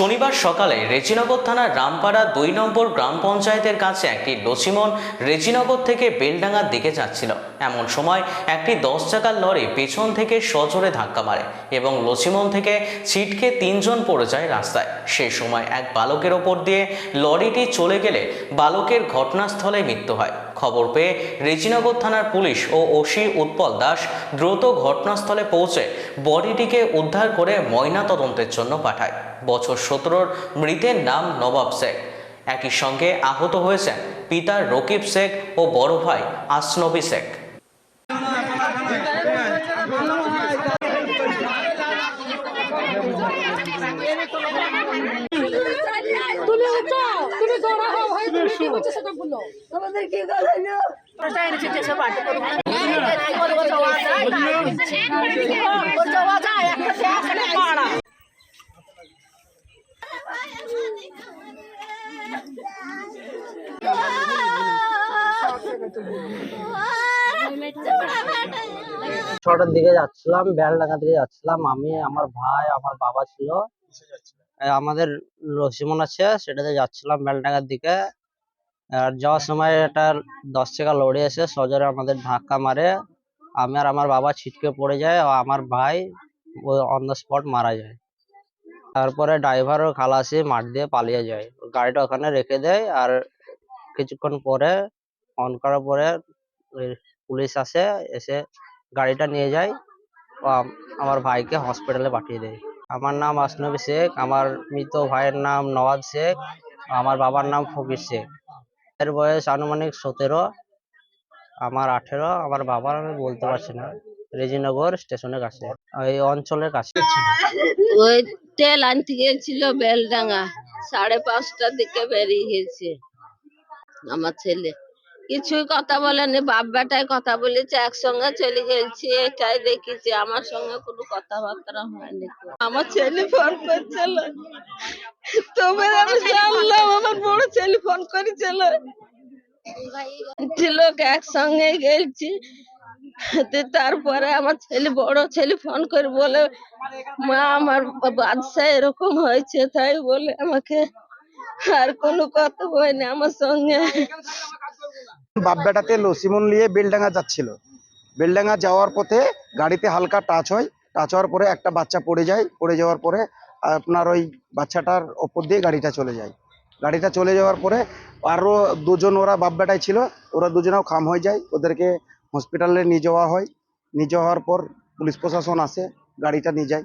শনিবার সকালে রেজিনগর থানার রামপাড়া দুই নম্বর গ্রাম পঞ্চায়েতের কাছে একটি লসিমন রেজিনগর থেকে বেলডাঙ্গার দিকে যাচ্ছিল। এমন সময় একটি দশ চাকার লরি পেছন থেকে সজোরে ধাক্কা মারে এবং লসিমন থেকে ছিটকে তিনজন পড়ে যায় রাস্তায়। সে সময় এক বালকের ওপর দিয়ে লরিটি চলে গেলে বালকের ঘটনাস্থলে মৃত্যু হয়। খবর পেয়ে রেজিনগর থানার পুলিশ ও ওসি উৎপল দাস দ্রুত ঘটনাস্থলে পৌঁছে বডিটিকে উদ্ধার করে ময়না তদন্তের জন্য পাঠায়। বছর সতেরোর মৃতের নাম নবাব শেখ। একই সঙ্গে আহত হয়েছেন পিতা রকিব শেখ ও বড় ভাই আসনবী শেখ। ছটার দিকে যাচ্ছিলাম বেলডাঙ্গা দিকে যাচ্ছিলাম। আমি আমার ভাই আমার বাবা ছিল। আমাদের রসিমন আছে সেটাতে যাচ্ছিলাম বেলডাঙ্গার দিকে। আর যাওয়ার সময় একটা দশ টাকা লড়ে এসে সজোরে আমাদের ধাক্কা মারে। আমি আর আমার বাবা ছিটকে পড়ে যায় আর আমার ভাই ও অন দ্য স্পট মারা যায়। তারপরে ড্রাইভার ও খালাসি মাঠ দিয়ে পালিয়ে যায়। গাড়িটা ওখানে রেখে দেয় আর কিছুক্ষণ পরে অন করার পরে পুলিশ আসে, এসে গাড়িটা নিয়ে যায়। ও আম- আমার ভাইকে হসপিটালে পাঠিয়ে দেয়। আমার নাম আসনবী শেখ, আমার মৃত ভাইয়ের নাম নওয়াজ শেখ, আমার বাবার নাম ফকির শেখ। এর বয়স আনুমানিক সতেরো, আমার আঠেরো, আমার বাবার আমি বলতে পারছি না। রেজিনগর স্টেশনের কাছে, ওই অঞ্চলের কাছে। ওই তেল আনতে গেছিল বেলডাঙ্গা, সাড়ে পাঁচটার দিকে বেরিয়ে গেছে আমার ছেলে। কিছুই কথা বলেনি বাপ বেটায় কথা বলেছে, একসঙ্গে চলে গেছি, এটাই দেখেছি, আমার সঙ্গে কোনো কথাবার্তা হয়নি। আমার ছেলে ফোন করছিল তবে আমি জানলাম ফোন করেছিল লোক একসঙ্গে গেছি। তারপরে আমার ছেলে, বড় ছেলে ফোন করে বলে, মা, আমার বাদশা এরকম হয়েছে, তাই বলে আমাকে আর কোনো কথা হয়নি আমার সঙ্গে। বাপ বেটাতে লসিমন নিয়ে বেলডাঙ্গা যাচ্ছিল। বেলডাঙ্গা যাওয়ার পথে গাড়িতে হালকা টাচ হয়। টাচ হওয়ার পরে একটা বাচ্চা পড়ে যায়। পড়ে যাওয়ার পরে আপনার ওই বাচ্চাটার ওপর দিয়ে গাড়িটা চলে যায়। গাড়িটা চলে যাওয়ার পরে আরও দুজন ওরা বাপ বেটায় ছিল, ওরা দুজনেও খাম হয়ে যায়। ওদেরকে হসপিটালে নিয়ে যাওয়া হয়। নিয়ে যাওয়ার পর পুলিশ প্রশাসন আসে, গাড়িটা নিয়ে যায়।